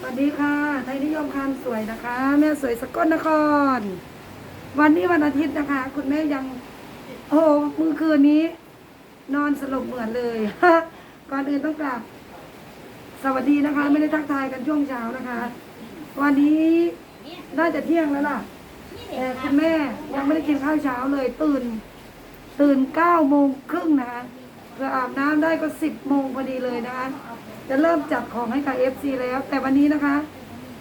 สวัสดีค่ะ ไทยนิยมคำสวยนะคะ แม่สวยสกลนคร วันนี้วันอาทิตย์นะคะ คุณแม่ยัง โอ้โหมือคืนนี้ นอนสลบเหมือนเลยก่อนอื่นต้องกราบสวัสดีนะคะ ไม่ได้ทักทายกันช่วงเช้านะคะ วันนี้น่าจะเที่ยงแล้วล่ะแต่คุณแม่ยังไม่ได้กินข้าวเช้าเลย ตื่น ตื่นเก้าโมงครึ่งนะคะ เพื่ออาบน้ำได้ก็สิบโมงพอดีเลยนะคะ จะเริ่มจัดของให้กับเอฟซีแล้ว แต่วันนี้นะคะ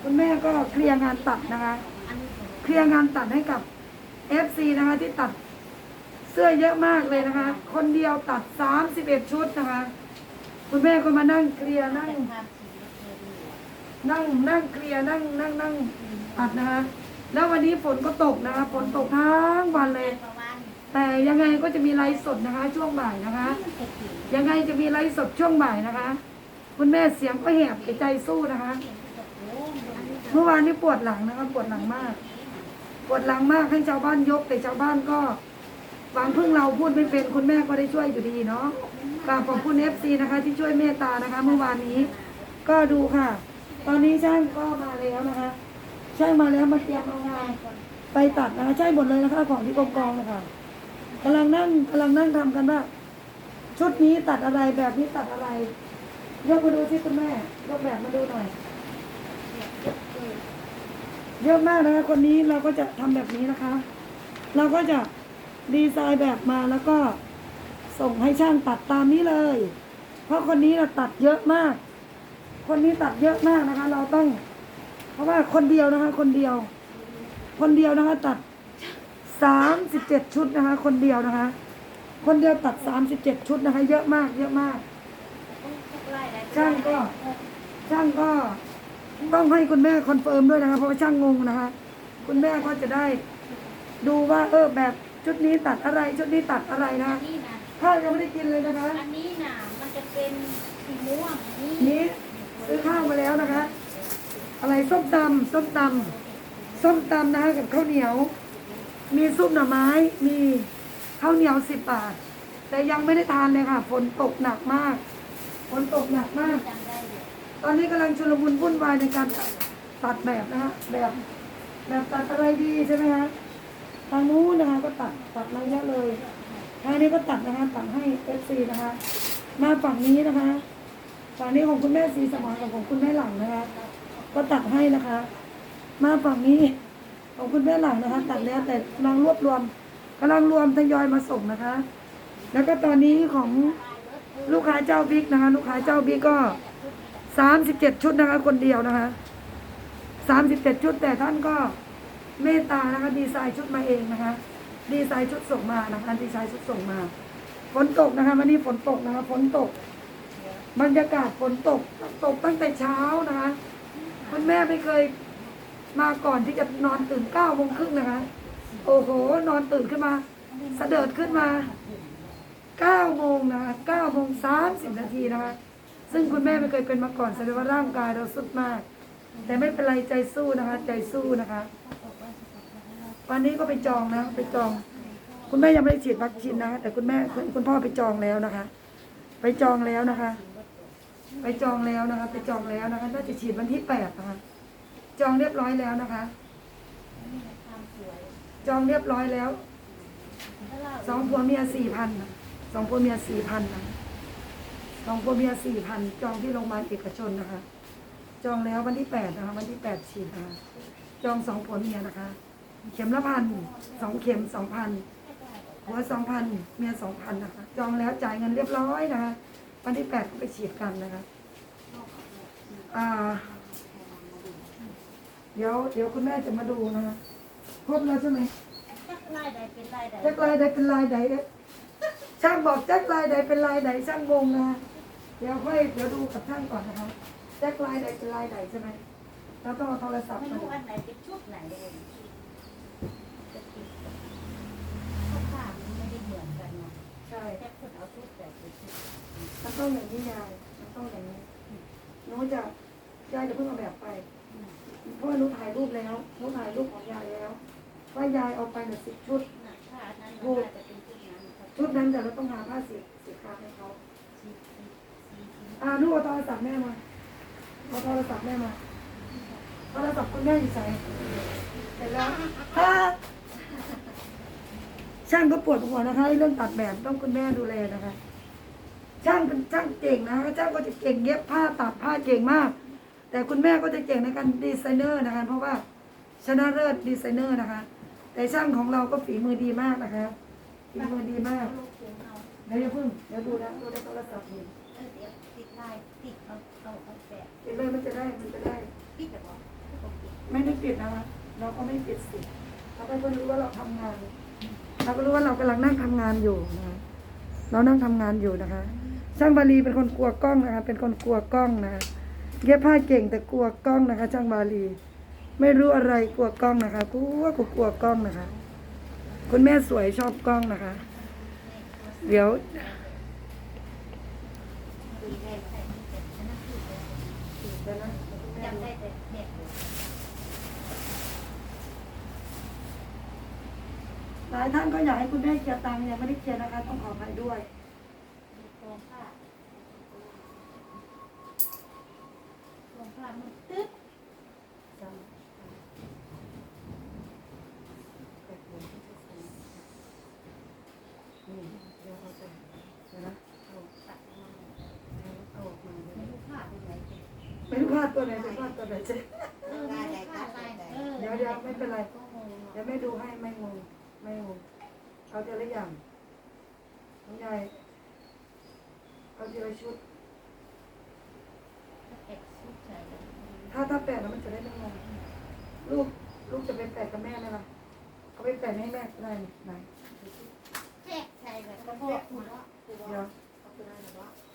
คุณแม่ก็เคลียร์งานตัดนะคะ เคลียร์งานตัดให้กับเอฟซีนะคะที่ตัดเสื้อเยอะมากเลยนะคะ คนเดียวตัดสามสิบเอ็ดชุดนะคะ คุณแม่ก็มานั่งเคลียร์นั่งนั่งนั่งเคลียร์นั่งนั่งนั่งตัดนะคะ แล้ววันนี้ฝนก็ตกนะคะ ฝนตกทั้งวันเลย แต่ยังไงก็จะมีไลฟ์สดนะคะ ช่วงบ่ายนะคะ ยังไงจะมีไลฟ์สดช่วงบ่ายนะคะ คุณแม่เสียงก็แหบใจสู้นะคะ เมื่อวานนี้ปวดหลังนะคะ ปวดหลังมาก ปวดหลังมากให้ชาวบ้านยก แต่ชาวบ้านก็หวังพึ่งเราพูดไม่เป็นคุณแม่ก็ได้ช่วยอยู่ดีเนาะกราบขอบคุณเอฟซีนะคะ ที่ช่วยเมตตานะคะ เมื่อวานนี้ ก็ดูค่ะ ตอนนี้ช่างก็มาแล้วนะคะช่างมาแล้วมาเตรียมเอางานไปตัดนะคะใช่หมดเลยนะคะ ของที่กองกองนะคะ กำลังนั่งกำลังนั่งทำกันว่าชุดนี้ตัดอะไรแบบนี้ตัดอะไร ยกมาดูสิคุณแม่ ยกแบบมาดูหน่อย เยอะมากนะคะคนนี้เราก็จะทำแบบนี้นะคะ เราก็จะดีไซน์แบบมาแล้วก็ส่งให้ช่างตัดตามนี้เลย เพราะคนนี้เราตัดเยอะมาก คนนี้ตัดเยอะมากนะคะ เราต้อง เพราะว่าคนเดียวนะคะ คนเดียว คนเดียวนะคะ ตัด สามสิบเจ็ดชุดนะคะ คนเดียวนะคะ คนเดียวตัดสามสิบเจ็ดชุดนะคะ เยอะมากเยอะมาก ช่างก็ ช่างก็ต้องให้คุณแม่คอนเฟิร์มด้วยนะคะเพราะว่าช่างงงนะคะ คุณแม่ก็จะได้ดูว่าเออแบบชุดนี้ตัดอะไร ชุดนี้ตัดอะไรนะอันนี้นะข้าวยังไม่ได้กินเลยนะคะ อันนี้นะมันจะเป็นสีม่วงอันนี้นี้ซื้อข้าวมาแล้วนะคะ อะไรส้มตำส้มตำส้มตำนะคะกับข้าวเหนียว มีซุปหน่อไม้ มีข้าวเหนียวสิบบาท แต่ยังไม่ได้ทานเลยค่ะ ฝนตกหนักมาก ฝนตกหนักมาก ตอนนี้กำลังชุลมุนวุ่นวายในการตัดแบบนะคะแบบ แบบตัดอะไรดีใช่ไหมคะ ทางนู้นนะคะก็ตัดตัดมาเยอะเลยทางนี้ก็ตัดนะคะตัดให้เอฟซีนะคะ มาฝั่งนี้นะคะ ฝั่งนี้ของคุณแม่สีสมานกับของคุณแม่หลังนะคะ ก็ตัดให้นะคะ มาฝั่งนี้ ของคุณแม่หลังนะคะ ตัดแล้วแต่กำลังรวบรวมกำลังรวมทยอยมาส่งนะคะ แล้วก็ตอนนี้ของลูกค้าเจ้าบิ๊กนะคะ ลูกค้าเจ้าบิ๊กก็สามสิบเจ็ดชุดนะคะ คนเดียวนะคะสามสิบเจ็ดชุดแต่ท่านก็เมตตานะคะ ดีไซน์ชุดมาเองนะคะ ดีไซน์ชุดส่งมานะคะ ดีไซน์ชุดส่งมาฝนตกนะคะวันนี้ฝนตกนะคะฝนตก บรรยากาศฝนตกตกตั้งแต่เช้านะคะคุณแม่ไม่เคย มาก่อนที่จะนอนตื่นเก้าโมงครึ่งนะคะ โอ้โห นอนตื่นขึ้นมาสเสดิดขึ้นมาเก้าโมงนะคะเก้าโมงสามสิบนาทีนะคะ ซึ่งคุณแม่ไม่เคยเป็นมาก่อนแสดงว่าร่างกายเราสุดมาก แต่ไม่เป็นไรใจสู้นะคะ ใจสู้นะคะ วันนี้ก็ไปจองนะ ไปจอง คุณแม่ยังไม่ได้ฉีดวัคซีนนะคะแต่คุณแม่คุณคุณพ่อไปจองแล้วนะคะ ไปจองแล้วนะคะ ไปจองแล้วนะคะ ไปจองแล้วนะคะน่าจะฉีดวันที่แปดนะคะ จองเรียบร้อยแล้วนะคะ จองเรียบร้อยแล้ว สองผัวเมียสี่พันสองผัวเมียสี่พันนะสองผัวเมียสี่พันจองที่โรงพยาบาลเอกชนนะคะ จองแล้ววันที่แปดนะคะ วันที่แปดฉีดนะคะจองสองผัวเมียนะคะ เข็มละพันสองเข็มสองพันหัวสองพันเมียสองพันนะคะ จองแล้วจ่ายเงินเรียบร้อยนะคะ วันที่แปดก็ไปฉีดกันนะคะอ่า เดี๋ยวเดี๋ยวคุณแม่จะมาดูนะคะครบแล้วใช่ไหมจักลายใดเป็นลายใดแจ็คลายใดเป็นลายใดเอ๊ะช่างบอกแจ็คลายใดเป็นลายใดช่างงงนะเดี๋ยวค่อยเดี๋ยวดูกับช่างก่อนนะคะแจ็คลายใดเป็นลายใดใช่ไหมเราต้องเอาโทรศัพท์ไม่มารู้ดูอันไหนเป็นชุดไหนเลยจะติดข้าวผ้ามันไม่ได้เหมือนกันนะใช่แต่คนเอาชุดแต่เป็นชุดมันต้องอย่างนี้ยายมันต้องอย่างนี้หนูจะยายจะเพิ่งเอาแบบไป เพราะว่าหนูถ่ายรูปแล้วหนูถ่ายรูปของยายแล้ว ว่ายายเอาไปหนึ่งสิบชุดน่ะผ้าอันนั้นมันน่าจะเป็นชุดนั้นครับชุดนั้นแต่เราต้องหาผ้าสีสีขาวให้เขาสีสีสีสีอ่าหนูเอาโทรศัพท์แม่มาเอาโทรศัพท์แม่มาโทรศัพท์คุณแม่อยู่ใส่เสร็จแล้วถ้าช่างก็ปวดหัวนะคะเรื่องตัดแบบต้องคุณแม่ดูแลนะคะ ช่างเป็นช่างเก่งนะคะช่างก็จะเก่งเย็บผ้าตัดผ้าเก่งมาก แต่คุณแม่ก็จะเก่งในการดีไซเนอร์นะคะ เพราะว่าชนะเลิศดีไซเนอร์นะคะ แต่ช่างของเราก็ฝีมือดีมากนะคะฝีมือดีมากลูกถุงเอาเดี๋ยวอย่าเพิ่งเดี๋ยวดูนะดูในโทรศัพท์นี่เออเดี๋ยวติดลายติดเอาเอาเอาแปะปิดเลยมันจะได้มันจะได้ติดแต่ว่าปกติไม่ได้ปิดนะคะเราก็ไม่ปิดสิเราก็รู้ว่าเราทำงาน เราก็รู้ว่าเรากำลังนั่งทำงานอยู่นะคะเรานั่งทำงานอยู่นะคะ ช่างบาลีเป็นคนกลัวกล้องนะคะ เป็นคนกลัวกล้องนะคะ เย็บผ้าเก่งแต่กลัวกล้องนะคะ ช่างบาลี ไม่รู้อะไรกลัวกล้องนะคะกลัวกลัวกลัวกล้องนะคะ คุณแม่สวยชอบกล้องนะคะ เดี๋ยวหลายท่านก็อยากให้คุณแม่เคลียร์ตังค์ยังไม่ได้เคลียร์นะคะ ต้องขออภัยด้วย มีโครงผ้าโครงผ้ามันตึ๊ดนี่เดี๋ยวเราจะเดี๋ยวนะเอาตัดมาเอาออกมาเดี๋ยวไม่รู้ผ้าเป็นไหนเป็นไม่รู้พลาดตัวไหนเป็นพลาดตัวไหนเจ๊เออไม่รู้ผ้าลายเออเดี๋ยวเดี๋ยวไม่เป็นไรก็งงเดี๋ยวแม่ดูให้ไม่งงไม่งงเอาทีละอย่างน้องยายเอาทีละชุด เอ็กซ์ชุดใส่ ถ้าถ้าแปะแล้วมันจะได้ไม่งงลูกลูก จะไปแปะกับแม่ไหมล่ะเขาไปแปะให้แม่ก็ได้นี่ไหนแจ๊กใส่แบบกระบอกหัวเดี๋ยว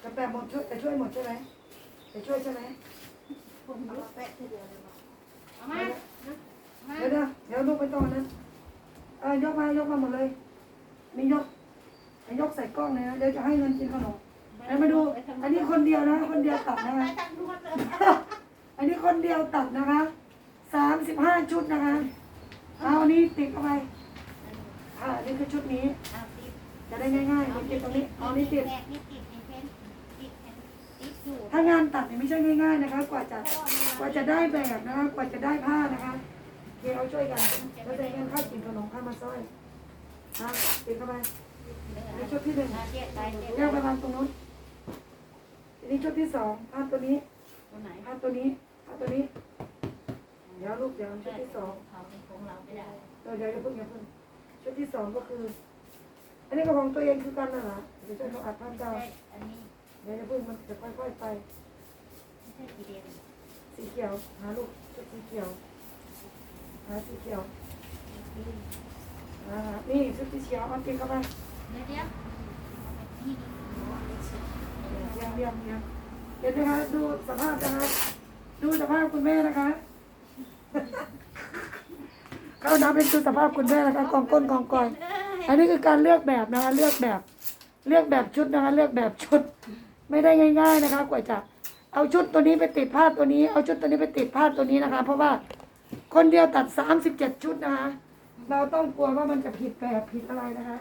จะแปะหมดช่วยจะช่วยหมดใช่ไหมจะช่วยใช่ไหมคนเอาแปะทีเดียวเลยเอามามาเดี๋ยวเดี๋ยวเดี๋ยวลูกไปตอนนั้นเออยกมายกมาหมดเลยนี่ยกให้ยกใส่กล้องเลยนะเดี๋ยวจะให้เงินกินขนมแล้วมาดู อันนี้คนเดียวนะ คนเดียวตัดนะไปคะทางนวดเลยอันนี้คนเดียวตัดนะคะ สามสิบห้าชุดนะคะ เอาอันนี้ติดเข้าไป อ่า นี่คือชุดนี้ เอาติดจะได้ง่ายๆเอาติดตรงนี้ เอานี่ติดแนี่ติดนี่เพนติดติดอยู่ถ้างานตัดเนี่ยไม่ใช่ง่าย ๆนะคะ กว่าจะ กว่าจะได้แบบนะคะ กว่าจะได้ผ้านะคะเดี๋ยวเราช่วยกันเราจะเงินค่ากินขนมค่ามาซ้อยอะติดเข้าไปนี่ชุดที่หนึ่งเจ๊ไปเจ๊แยกไปวางตรงนู้นนี้ชุดที่สองผ้าตัวนี้ ตัวไหนผ้าตัวนี้ผ้าตัวนี้ เดี๋ยวลูกเดี๋ยวชุดที่สองเขาเป็นของเราไม่ได้เดี๋ยวเดี๋ยวอย่าเพิ่งอย่าเพิ่งชุดที่สองก็คือ อันนี้ก็ของตัวเองคือกันน่ะเหรอเดี๋ยวช่วยเขาอัดภาพดาวใช่อันนี้เดี๋ยวอย่าเพิ่งมันจะค่อยๆไปไม่ใช่สีแดงสีเขียวหาลูกชุดสีเขียวหาสีเขียวหาหานี่ชุดสีเขียวเอาติดเข้าไปเดี๋ยวเดี๋ยวนี่เยี่ยมเยี่ยมเยี่ยมเดี๋ยวนะคะดูสภาพนะคะดูสภาพคุณแม่นะคะ เขานับเป็นดูสภาพคุณแม่นะคะกองก้นกองกอย อันนี้คือการเลือกแบบนะคะ เลือกแบบ เลือกแบบชุดนะคะ เลือกแบบชุด ไม่ได้ง่าย ๆนะคะ กว่าจะเอาชุดตัวนี้ไปติดผ้าตัวนี้ เอาชุดตัวนี้ไปติดผ้าตัวนี้นะคะ เพราะว่าคนเดียวตัดสามสิบเจ็ดชุดนะคะ เราต้องกลัวว่ามันจะผิดแบบผิดอะไรนะคะ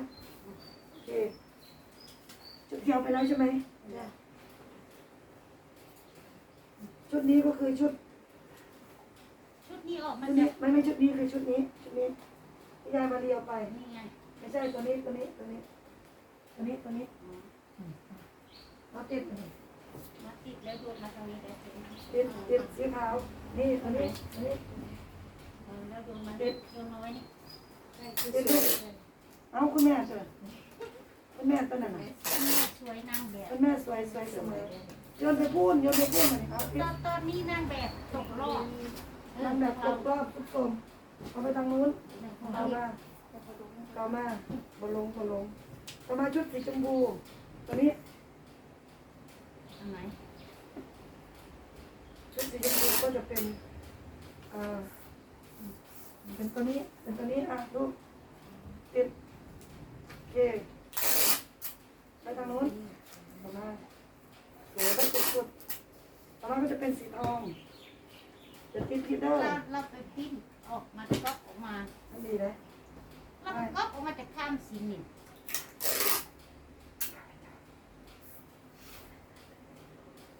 โอเคชุดเขียวไปแล้วใช่ไหมชุดนี้ก็คือชุด ชุดนี้ออกมาชุดจานี้กไม่ไม่ชุดนี้คือชุดนี้ชุดนี้ที่ยายมาเรียวไป นี่ไงไม่ใช่ตัวนี้ตัวนี้ตัวนี้ตัวนี้ตัวนี้เอาติดมาติดแล้วโยนมาตรงนี้ได้สิติดติดสีขาวนี่ตัวนี้ตัวนี้แล้วโยนมาโยนมาไว้นี่ติดลูกเอาคุณแม่เถอะคุณแม่ตัวนั้นน่ะสวยนางแบบคุณแม่สวยสวยเสมอโยนไปพูนโยนไปพูนมาเนี่ยเอาติตดอนตอนนี้นางแบบตกรอบ นั่งแบบตกรอบทุกโซมเอาไปทางนู้นเอาเรามาเอามาบนลลงบนลลงเอามาชุดสีชมพูตัวนี้อันไหนชุดสีชมพูก็จะเป็นเอ่าเป็นตัวนี้เป็นตัวนี้อะดูติดโอเคไปทางนู้นต่อมาเดี๋ยวก็ติดชุดต่อมาก็จะเป็นสีทอง จะติดพีเตอร์เราเราไปปิ้นออกมาก๊อกออกมาอันดีเลยเราก๊อกออกมาจากข้ามสีนี่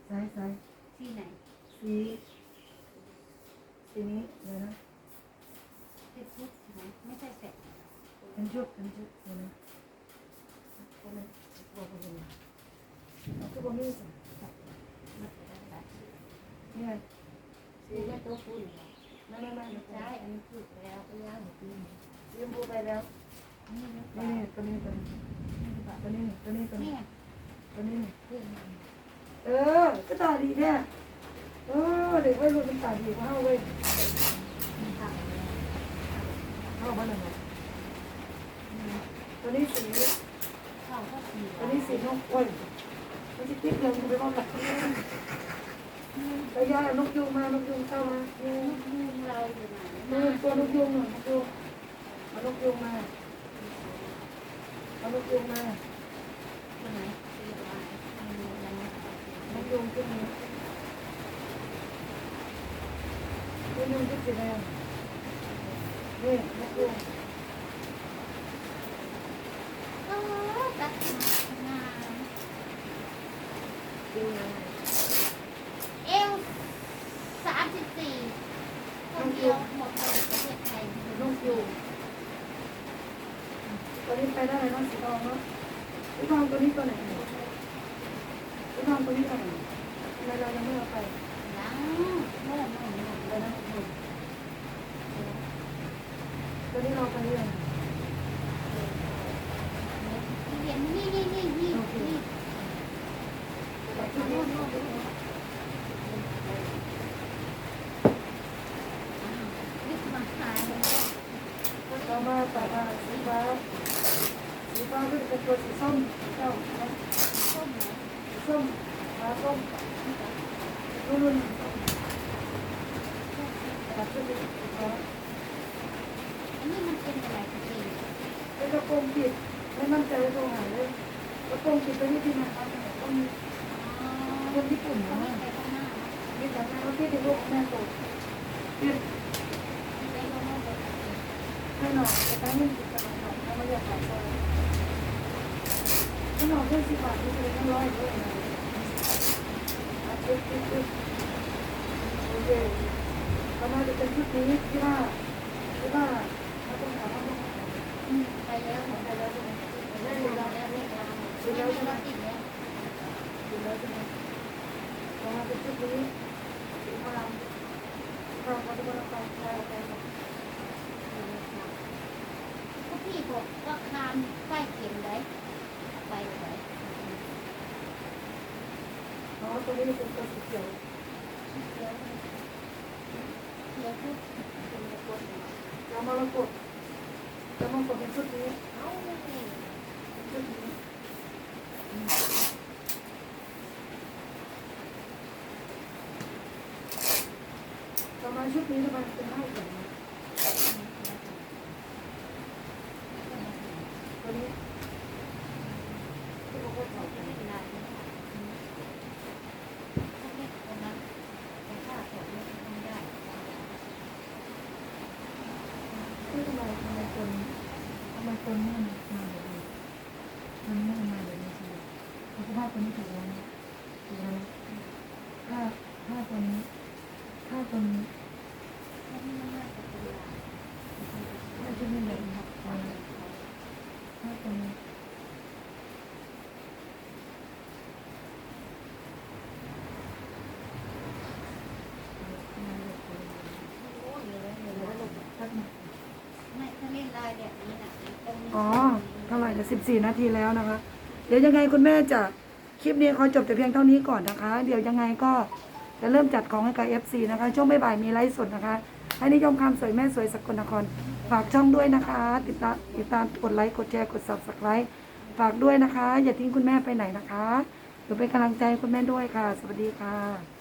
ใส่ใส่สีไหนสีสีนี้เลยนะเป็นชุดใช่ไหมไม่ใช่เสร็จเป็นชุดเป็นชุดเลยนะก็เลยบอกไปเลยเอาคือบ่มีสิมันจะได้แบบนี่ไง สีไม่ตัวฝุ่นไม่ไม่ไม่ไม่ใช่อันนี้คือแล้วก็ย่างหมูปิ้งสีชมพูไปแล้วนี่นะนี่นี่ตัวนี้ตัวนี้ตัวนี้ตัวนี้ตัวนี้นี่ตัวนี้เอนมันเอก็ตาดีแท้เออเด็กวัยรุ่นมันตาดีกว่าเฮาเว้ยเลยเฮาบ้านไหนตัวนี้สีเข้าก็สีตัวนี้สีนกโอ้ยมันจะติ๊กเลยมันไปว่าแบ บไปย่านกยูงมานกยูงเข้ามายูลูกเราอยู่ไหนมือตัวนกยูงหน่อยนกยูงเอานกยูงมาเอานกยูงมาที่ไหนสีอะไรไม่รู้ยังไม่นกยูงขึ้นนี้นกยูงขึ้นสีแดงนี่นกยูง ก็ตัดงาน ยูงยังไง เอวสามสิบสี่คนเดียวหมดเลยประเทศไทย นกยูง ตัวนี้ไปได้ไหมน้องสีทองเนาะสีทองตัวนี้ตัวไหนสีทองตัวนี้ตัวไหนทำไมเรายังไม่เอาไปยังเมื่อเมื่อเมื่อเลยนะตัวนี้เราไปเรื่อยเห็นนี่นี่นี่นี่นี่แต่ที่น่นี่นโน่นนี่มาขายเลยเรามาแต่ว่าสีฟ้าสีฟ้า ก็จะเป็นตัวสีส้มเจ้าส้มไหนสีส้มฟ้าส้มรุ่นรุ่นแต่ชุดนี้สีฟ้าอันนี้มันเป็นอะไรกันเองเป็นกระโปรงปิดไม่มั่นใจว่าตรงไหนเลยกระโปรงปิดเป็นวิธีไหนครับต้องมีอ๋อคนญี่ปุ่นเขานะไม่ไปข้างหน้ามีแต่แม่เขาที่ในลูกแม่โตเปลี่ยนไม่ไปข้างหน้าเลยให้หน่อยแต่ตั้งเงินติดกันหน่อยเขาไม่อยากขายซอยถ้าหน่อยเพื่อนสิบบาทที่จะได้ร้อยด้วยนะอะ ปึ๊บปึ๊บปึ๊บโอเคประมาณจะเป็นชุดนี้ที่ว่าที่ว่าเขาต้องถามว่าต้องอืมไปแล้วหมดไปแล้วใช่ไหมไปแล้วหมดแล้วเรียกเราไปแล้วใช่ไหมดูแล้วใช่ไหมประมาณเป็นชุดนี้สีฟ้าสีฟ้าเขาจะมาทำลายไปหมดพวกพี่บอกว่าคามใกล้เข็มได้ ยวเดี๋ยวพูดแล้วมรกตแล้วมรกตเป็นชุดนี้ เอาเลย ชุดนี้ประมาณชุดนี้ทำไมเป็นไม้เขียวนะตัวนี้ที่เขาก็ใส่กัน ไม่เป็นไรพวกนี้ตรงนั้นแต่ถ้าถอดไม่ทำได้ ที่ทำไมทำไม คนทำไมคนแม่มาแบบนี้มันแม่มาแบบนี้ใช่ไหมเขาก็ว่าคนนี้ถูกแล้วนะถูกแล้วนะถ้าถ้าตัวนี้ถ้าตัวนี้พวกนี้มันน่าจะเป็นลายถ้าชุดนี้แบบนี้ถ้าถ้าตัวนี้ โอ้ยเลยเลย ชัดไหม ไม่ถ้าเล่นลายแบบนี้นะตรงนี้ อ๋อ เท่า ไหร่ละสิบสี่นาทีแล้วนะคะ เดี๋ยวยังไงคุณแม่จะคลิปนี้ขอจบแต่เพียงเท่านี้ก่อนนะคะ เดี๋ยวยังไงก็จะเริ่มจัดของให้กับ FC นะคะ ช่วงบ่ายๆมีไลฟ์สดนะคะ ให้นิยมคำสวยแม่สวยสกลนคร ฝากช่องด้วยนะคะ ติดตามติดตามกดไลค์กดแชร์กด subscribe ฝากด้วยนะคะ อย่าทิ้งคุณแม่ไปไหนนะคะเดี๋ยวเป็นกำลังใจคุณแม่ด้วยค่ะ สวัสดีค่ะ